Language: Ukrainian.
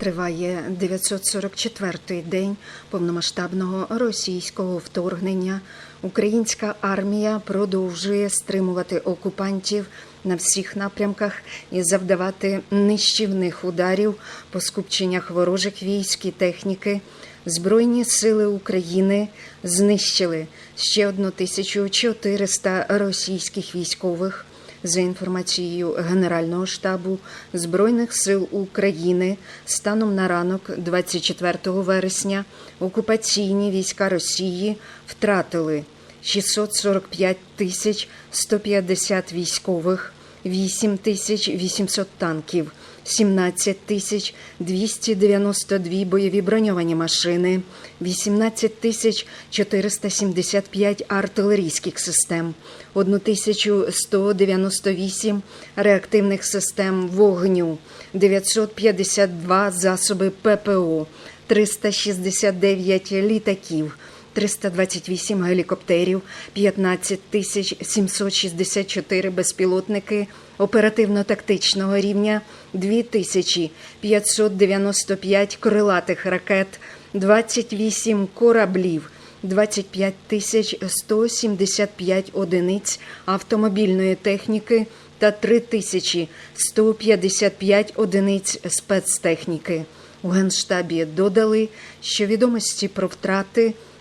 Триває 944-й день повномасштабного російського вторгнення. Українська армія продовжує стримувати окупантів на всіх напрямках і завдавати нищівних ударів по скупченнях ворожих військ і техніки. Збройні сили України знищили ще 1400 російських військових. За інформацією Генерального штабу Збройних сил України, станом на ранок 24 вересня окупаційні війська Росії втратили 645 тисяч 150 військових, 8 тисяч 800 танків, 17 тисяч 292 бойові броньовані машини, 18 тисяч 475 артилерійських систем, 1198 реактивних систем вогню, 952 засоби ППО, 369 літаків, 328 гелікоптерів, 15 тисяч 764 безпілотники оперативно-тактичного рівня, 2595 крилатих ракет, 28 кораблів, 25 тисяч 175 одиниць автомобільної техніки та 3 155 одиниць спецтехніки. У Генштабі додали, що відомості про втрати